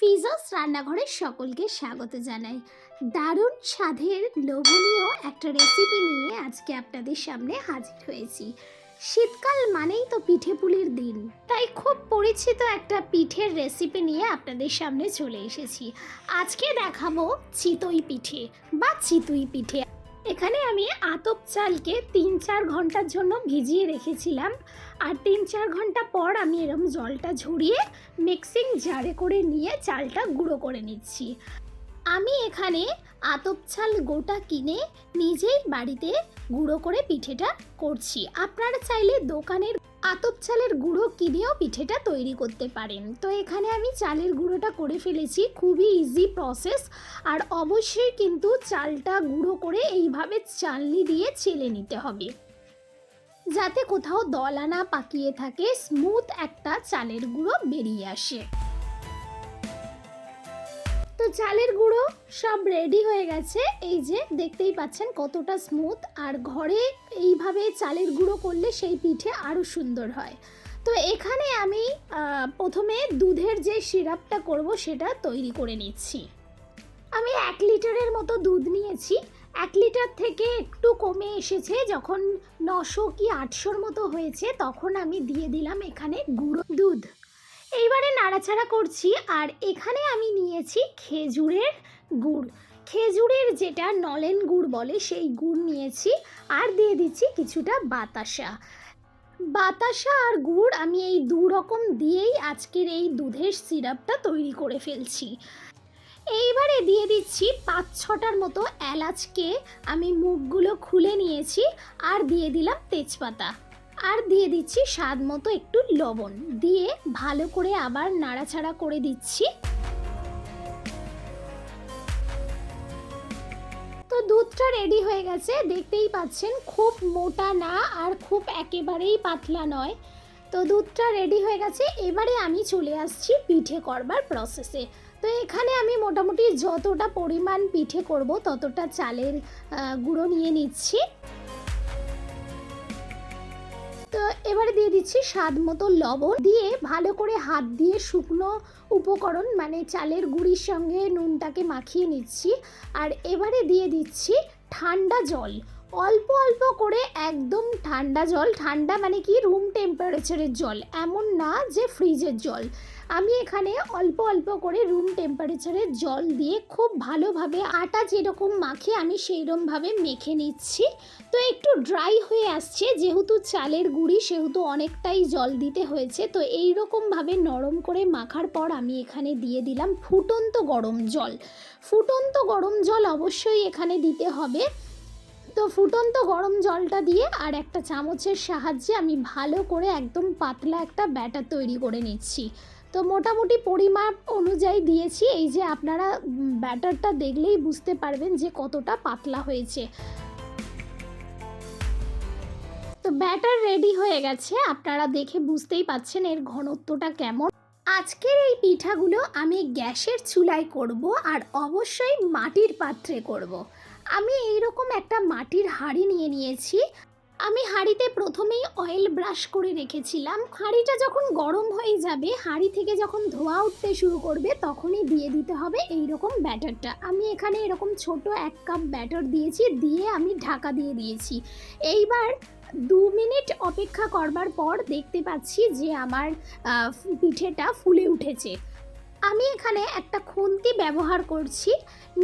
ফিজাস রান্নাঘরের সকলকে স্বাগত জানাই। দারুণ স্বাদের লোভনীয় একটা রেসিপি নিয়ে আজকে আপনাদের সামনে হাজির হয়েছি। শীতকাল মানেই তো পিঠে পুলির দিন। তাই খুব পরিচিত একটা পিঠের রেসিপি নিয়ে আপনাদের সামনে চলে এসেছি। আজকে দেখাবো চিতই পিঠে বা চিতুই পিঠে। এখানে আমি আতপ চালকে তিন চার ঘণ্টার জন্য ভিজিয়ে রেখেছিলাম। আর তিন চার ঘণ্টা পর আমি এরম জলটা ঝরিয়ে মিক্সিং জারে করে নিয়ে চালটা গুঁড়ো করে নিচ্ছি। আমি এখানে আতপ চাল গোটা কিনে নিজেই বাড়িতে গুঁড়ো করে পিঠেটা করছি। আপনারা চাইলে দোকানের আতপ চালের গুঁড়ো কিনেও পিঠেটা তৈরি করতে পারেন। তো এখানে আমি চালের গুঁড়োটা করে ফেলেছি, খুবই ইজি প্রসেস আর অবশ্যই কিন্তু চালটা গুঁড়ো করে এইভাবে চালনি দিয়ে চেলে নিতে হবে। যাতে কোথাও দলা না পাকিয়ে থাকে স্মুথ একটা চালের গুঁড়ো বেরিয়ে আসে। তো চালের গুঁড়ো সব রেডি হয়ে গেছে। এই যে দেখতেই পাচ্ছেন কতটা স্মুথ আর ঘরে এইভাবে চালের গুঁড়ো করলে সেই পিঠে আরও সুন্দর হয়। তো এখানে আমি প্রথমে দুধের যে সিরাপটা করব সেটা তৈরি করে নিচ্ছি। আমি এক লিটারের মতো দুধ নিয়েছি। এক লিটার থেকে একটু কমে এসেছে। যখন নশো কি আটশোর মতো হয়েছে, তখন আমি দিয়ে দিলাম এখানে গুঁড়ো দুধ। এইবারে নাড়াচাড়া করছি আর এখানে আমি নিয়েছি খেজুরের গুড়। খেজুরের যেটা নলেন গুড় বলে সেই গুড় নিয়েছি আর দিয়ে দিচ্ছি কিছুটা বাতাসা। বাতাসা আর গুড় আমি এই দু রকম দিয়েই আজকের এই দুধের সিরাপটা তৈরি করে ফেলছি। এইবারে দিয়ে দিচ্ছি পাঁচ ছটার মতো এলাচকে আমি মুখগুলো খুলে নিয়েছি আর দিয়ে দিলাম তেজপাতা। আর দিয়ে দিচ্ছি স্বাদ মতো একটু লবণ। দিয়ে ভালো করে আবার নাড়াচাড়া করে দিচ্ছি। তো দুধটা রেডি হয়ে গেছে। দেখতেই পাচ্ছেন, খুব মোটা না আর খুব একেবারেই পাতলা নয়। তো দুধটা রেডি হয়ে গেছে। এবারে আমি চলে আসছি পিঠে করবার প্রসেসে তো এখানে আমি মোটামুটি যতটা পরিমাণ পিঠে করব, ততটা চালের গুঁড়ো নিয়ে নিচ্ছি। এবারে দিয়ে দিচ্ছি স্বাদ মতো লবণ দিয়ে ভালো করে হাত দিয়ে শুকনো উপকরণ মানে চালের গুঁড়ির সঙ্গে নুনটাকে মাখিয়ে নিচ্ছি। আর এবারে দিয়ে দিচ্ছি ঠান্ডা জল। অল্প অল্প করে একদম ঠান্ডা জল, ঠান্ডা মানে কি? রুম টেম্পারেচারের জল, এমন না যে ফ্রিজের জল। আমি এখানে অল্প অল্প করে রুম টেম্পারেচারের জল দিয়ে খুব ভালোভাবে আটা যেরকম মাখে, আমি সেইরকমভাবে মেখে নিচ্ছি। তো একটু ড্রাই হয়ে আসছে, যেহেতু চালের গুঁড়ি সেহেতু অনেকটাই জল দিতে হয়েছে, তো এই রকমভাবে নরম করে মাখার পর আমি এখানে দিয়ে দিলাম ফুটন্ত গরম জল। ফুটন্ত গরম জল অবশ্যই এখানে দিতে হবে। তো ফুটন্ত গরম জলটা দিয়ে আর একটা চামচের সাহায্যে আমি ভালো করে একদম পাতলা একটা ব্যাটার তৈরি করে নিচ্ছি। তো মোটামুটি পরিমাপ অনুযায়ী দিয়েছি, এই যে আপনারা ব্যাটারটা দেখলেই বুঝতে পারবেন যে কতটা পাতলা হয়েছে। তো ব্যাটার রেডি হয়ে গেছে, আপনারা দেখে বুঝতেই পাচ্ছেন এর ঘনত্বটা কেমন। আজকের এই পিঠাগুলো আমি গ্যাসের চুলায় করব আর অবশ্যই মাটির পাত্রে করব। আমি এইরকম একটা মাটির হাঁড়ি নিয়ে নিয়েছি। আমি হাঁড়িতে প্রথমেই অয়েল ব্রাশ করে রেখেছিলাম। হাঁড়িটা যখন গরম হয়ে যাবে, হাঁড়ি থেকে যখন ধোয়া উঠতে শুরু করবে, তখনই দিয়ে দিতে হবে এই রকম ব্যাটারটা আমি এখানে এরকম ছোট এক কাপ ব্যাটার দিয়েছি, দিয়ে আমি ঢাকা দিয়ে দিয়েছি। এইবার দু মিনিট অপেক্ষা করবার পর দেখতে পাচ্ছি যে আমার পিঠেটা ফুলে উঠেছে। আমি এখানে একটা খুন্তি ব্যবহার করছি।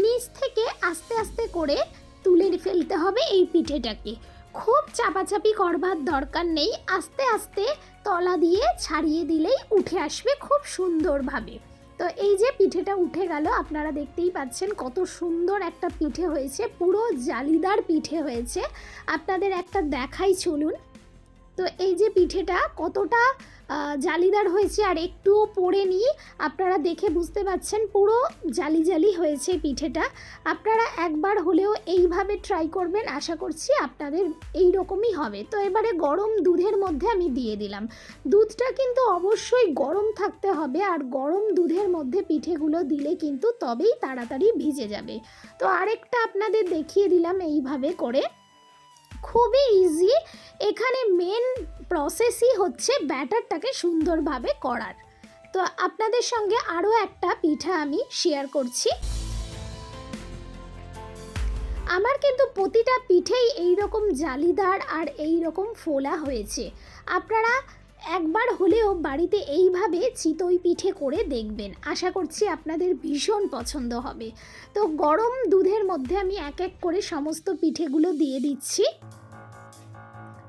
নিচ থেকে আস্তে আস্তে করে তুলে ফেলতে হবে এই পিঠেটাকে। খুব চাপাচাপি করবার দরকার নেই। আস্তে আস্তে তলা দিয়ে ছাড়িয়ে দিলেই উঠে আসবে খুব সুন্দরভাবে। তো এই যে পিঠেটা উঠে গেল, আপনারা দেখতেই পাচ্ছেন কত সুন্দর একটা পিঠে হয়েছে, পুরো জালিদার পিঠে হয়েছে। আপনাদের একটা দেখাই চলুন। তো এই যে পিঠেটা কতটা জালিদার হয়েছে। আর একটুও পড়েনি আপনারা দেখে বুঝতে পাচ্ছেন, পুরো জালি জালি হয়েছে পিঠেটা। আপনারা একবার হলেও এইভাবে ট্রাই করবেন। আশা করছি আপনাদের এই রকমই হবে। তো এবারে গরম দুধের মধ্যে আমি দিয়ে দিলাম। দুধটা কিন্তু অবশ্যই গরম থাকতে হবে। আর গরম দুধের মধ্যে পিঠেগুলো দিলে কিন্তু তবেই তাড়াতাড়ি ভিজে যাবে। তো আরেকটা আপনাদের দেখিয়ে দিলাম এইভাবে করে। খুবই ইজি এখানে মেন প্রসেসই হচ্ছে ব্যাটারটাকে সুন্দরভাবে করার। তো আপনাদের সঙ্গে আরও একটা পিঠা আমি শেয়ার করছি। আমার কিন্তু প্রতিটা পিঠেই এইরকম জালিদার আর এই রকম ফোলা হয়েছে। আপনারা একবার হলেও বাড়িতে এইভাবে চিতই পিঠে করে দেখবেন। আশা করছি আপনাদের ভীষণ পছন্দ হবে। তো গরম দুধের মধ্যে আমি এক এক করে সমস্ত পিঠেগুলো দিয়ে দিচ্ছি।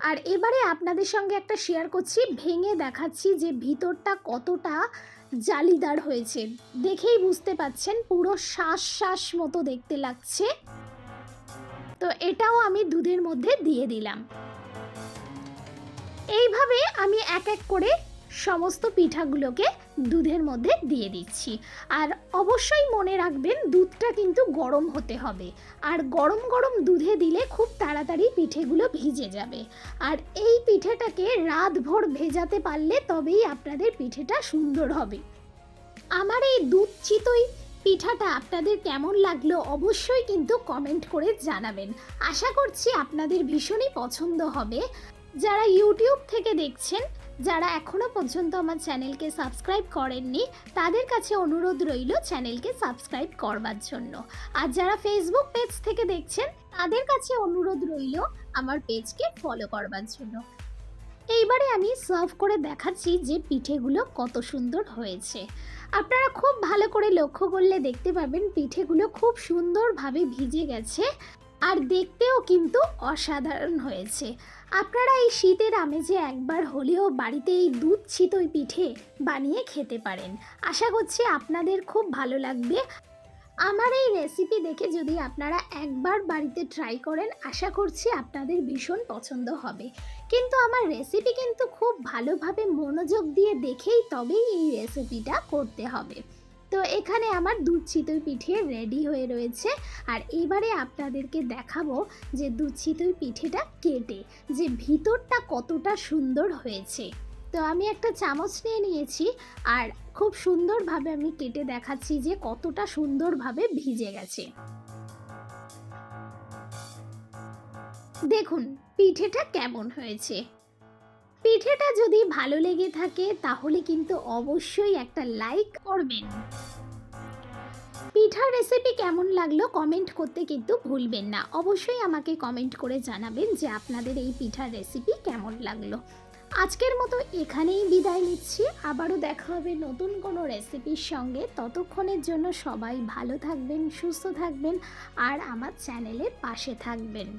আর এবারে আপনাদের সঙ্গে একটা শেয়ার করছি, ভেঙে দেখাচ্ছি যে ভিতরটা কতটা জালিদার হয়েছে। দেখেই বুঝতে পাচ্ছেন, পুরো শ্বাস শ্বাস মতো দেখতে লাগছে। তো এটাও আমি দুধের মধ্যে দিয়ে দিলাম। এইভাবে আমি এক এক করে সমস্ত পিঠাগুলোকে দুধের মধ্যে দিয়ে দিচ্ছি। আর অবশ্যই মনে রাখবেন, দুধটা কিন্তু গরম হতে হবে। আর গরম গরম দুধে দিলে খুব তাড়াতাড়ি পিঠেগুলো ভিজে যাবে। আর এই পিঠেটাকে রাতভর ভেজাতে পারলে তবেই আপনাদের পিঠেটা সুন্দর হবে। আমার এই দুধ চিতই পিঠাটা আপনাদের কেমন লাগল অবশ্যই কিন্তু কমেন্ট করে জানাবেন। আশা করছি আপনাদের ভীষণই পছন্দ হবে। যারা ইউটিউব থেকে দেখছেন, যারা এখনও পর্যন্ত আমার চ্যানেলকে সাবস্ক্রাইব করেননি, তাদের কাছে অনুরোধ রইল চ্যানেলকে সাবস্ক্রাইব করবার জন্য। আর যারা ফেসবুক পেজ থেকে দেখছেন, তাদের কাছে অনুরোধ রইল আমার পেজকে ফলো করবার জন্য। এইবারে আমি সার্ভ করে দেখাচ্ছি যে পিঠেগুলো কত সুন্দর হয়েছে। আপনারা খুব ভালো করে লক্ষ্য করলে দেখতে পাবেন, পিঠেগুলো খুব সুন্দরভাবে ভিজে গেছে। আর দেখতেও কিন্তু অসাধারণ হয়েছে। আপনারা এই শীতের আমেজে একবার হলেও বাড়িতে এই দুধ চিতই পিঠে বানিয়ে খেতে পারেন। আশা করছি আপনাদের খুব ভালো লাগবে। আমার এই রেসিপি দেখে যদি আপনারা একবার বাড়িতে ট্রাই করেন, আশা করছি আপনাদের ভীষণ পছন্দ হবে। কিন্তু আমার রেসিপি কিন্তু খুব ভালোভাবে মনোযোগ দিয়ে দেখেই তবেই এই রেসিপিটা করতে হবে। তো এখানে আমার দুধ পিঠে রেডি হয়ে রয়েছে। আর এবারে আপনাদেরকে দেখাবো যে দুধ পিঠেটা কেটে যে ভিতরটা কতটা সুন্দর হয়েছে। তো আমি একটা চামচ নিয়ে নিয়েছি, আর খুব সুন্দরভাবে আমি কেটে দেখাচ্ছি যে কতটা সুন্দরভাবে ভিজে গেছে। দেখুন, পিঠেটা কেমন হয়েছে। পিঠেটা যদি ভালো লেগে থাকে, তাহলে কিন্তু অবশ্যই একটা লাইক করবেন। পিঠার রেসিপি কেমন লাগল কমেন্ট করতে কিন্তু ভুলবেন না। অবশ্যই আমাকে কমেন্ট করে জানাবেন যে আপনাদের এই পিঠার রেসিপি কেমন লাগল। আজকের মতো এখানেই বিদায় নিচ্ছি। আবারও দেখা হবে নতুন কোনো রেসিপির সঙ্গে। ততক্ষণের জন্য সবাই ভালো থাকবেন, সুস্থ থাকবেন, আর আমার চ্যানেলের পাশে থাকবেন।